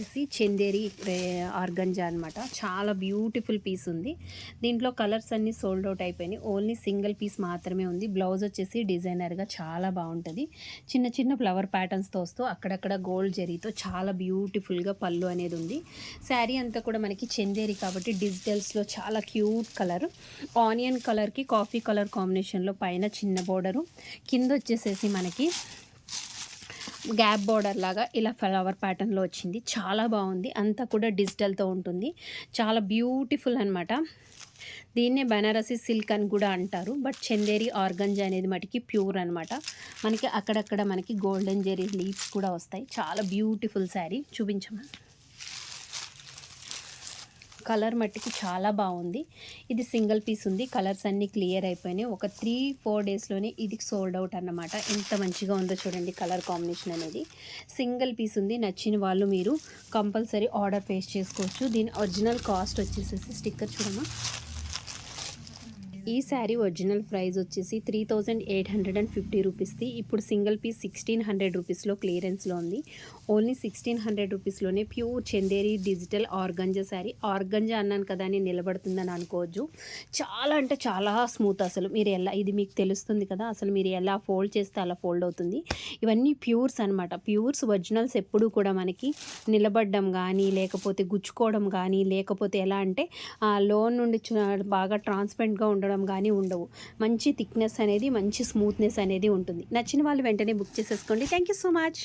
వచ్చేసి చందేరి ఆర్గంజా అనమాట చాలా బ్యూటిఫుల్ పీస్ ఉంది. దీంట్లో కలర్స్ అన్నీ సోల్డ్ అవుట్ అయిపోయినాయి. ఓన్లీ సింగిల్ పీస్ మాత్రమే ఉంది. బ్లౌజ్ వచ్చేసి డిజైనర్గా చాలా బాగుంటుంది. చిన్న చిన్న ఫ్లవర్ ప్యాటర్న్స్తో వస్తూ అక్కడక్కడ గోల్డ్ జరీతో చాలా బ్యూటిఫుల్గా పళ్ళు అనేది ఉంది. శారీ అంతా కూడా మనకి చందేరి కాబట్టి డిజిటల్స్లో చాలా క్యూట్ కలర్. ఆనియన్ కలర్కి కాఫీ కలర్ కాంబినేషన్లో పైన చిన్న బోర్డరు. కింద వచ్చేసేసి మనకి గ్యాప్ బార్డర్ లాగా ఇలా ఫ్లవర్ ప్యాటర్న్లో వచ్చింది. చాలా బాగుంది. అంతా కూడా డిజిటల్తో ఉంటుంది. చాలా బ్యూటిఫుల్ అనమాట దీన్నే బనారసి సిల్క్ అని కూడా అంటారు. బట్ చందేరి ఆర్గంజా అనేది మటుకి ప్యూర్ అనమాట మనకి అక్కడక్కడ మనకి గోల్డెన్ జెరీ లీవ్స్ కూడా వస్తాయి. చాలా బ్యూటిఫుల్ శారీ. చూపించమా? కలర్ మట్టికి చాలా బాగుంది. ఇది సింగిల్ పీస్ ఉంది. కలర్స్ అన్నీ క్లియర్ అయిపోయినాయి. ఒక త్రీ ఫోర్ డేస్లోనే ఇది సోల్డ్ అవుట్ అన్నమాట. ఎంత మంచిగా ఉందో చూడండి కలర్ కాంబినేషన్ అనేది. సింగిల్ పీస్ ఉంది. నచ్చిన వాళ్ళు మీరు కంపల్సరీ ఆర్డర్ ప్లేస్ చేసుకోవచ్చు. దీని ఒరిజినల్ కాస్ట్ వచ్చేసేసి స్టిక్కర్ చూడమా ఈ శారీ ఒరిజినల్ ప్రైస్ వచ్చేసి three thousand eight hundred and fifty రూపీస్ది. ఇప్పుడు సింగిల్ పీస్ సిక్స్టీన్ హండ్రెడ్ రూపీస్లో క్లియరెన్స్లో ఉంది. Only sixteen hundred రూపీస్లోనే pure Chanderi digital organza sari. Organza అన్నాను కదా అని నిలబడుతుందని అనుకోవచ్చు చాలా అంటే చాలా స్మూత్ అసలు. మీరు ఎలా ఇది మీకు తెలుస్తుంది కదా అసలు మీరు ఎలా ఫోల్డ్ చేస్తే అలా ఫోల్డ్ అవుతుంది. ఇవన్నీ ప్యూర్స్ అనమాట ప్యూర్స్ ఒరిజినల్స్ ఎప్పుడూ కూడా మనకి నిలబడడం కానీ లేకపోతే గుచ్చుకోవడం కానీ లేకపోతే ఎలా అంటే లోన్ నుండి బాగా ట్రాన్స్పరెంట్గా ఉండడం కానీ ఉండవు. మంచి థిక్నెస్ అనేది మంచి స్మూత్నెస్ అనేది ఉంటుంది. నచ్చిన వాళ్ళు వెంటనే బుక్ చేసేసుకోండి. Thank you so much.